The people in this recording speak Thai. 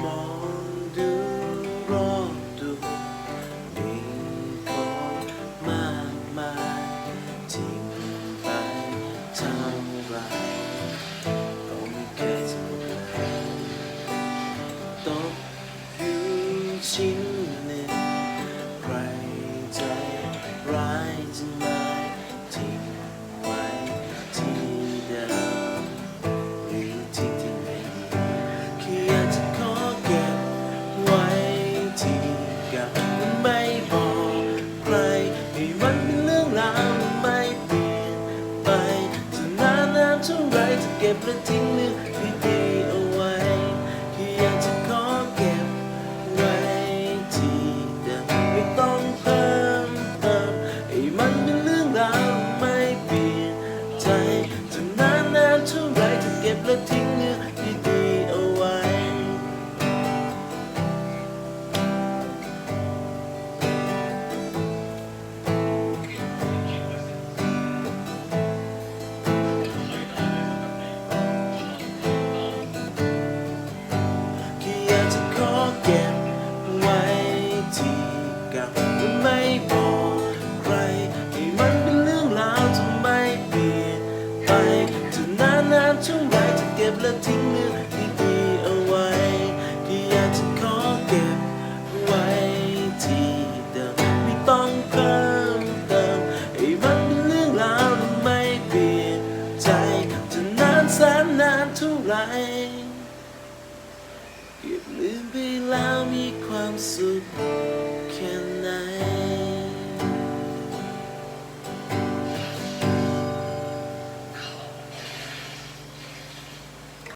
มองดูรอบตัวมีของมากมายทิ้งไปเท่าไรก็ม่เคยจะหมดเลอยู่ชิ้นหนึ่งใครใจร้ายจะมา บไม่บอกใครไม่วันเป็นเรื่องราวไม่เปลี่ยนไปจะนานนานเท่าไรจะเก็บและทิ้งเรื่อง เท่าไรจะเก็บและทิ้งเรื่องดีๆเอาไว้แค่อยากจะขอเก็บไว้ที่เดิมไม่ต้องเพิ่มเติมให้มันเป็นเรื่องราวและไม่เปลี่ยนใจจะนานแสนนานเท่าไรเก็บลืมไปแล้วมีความสุข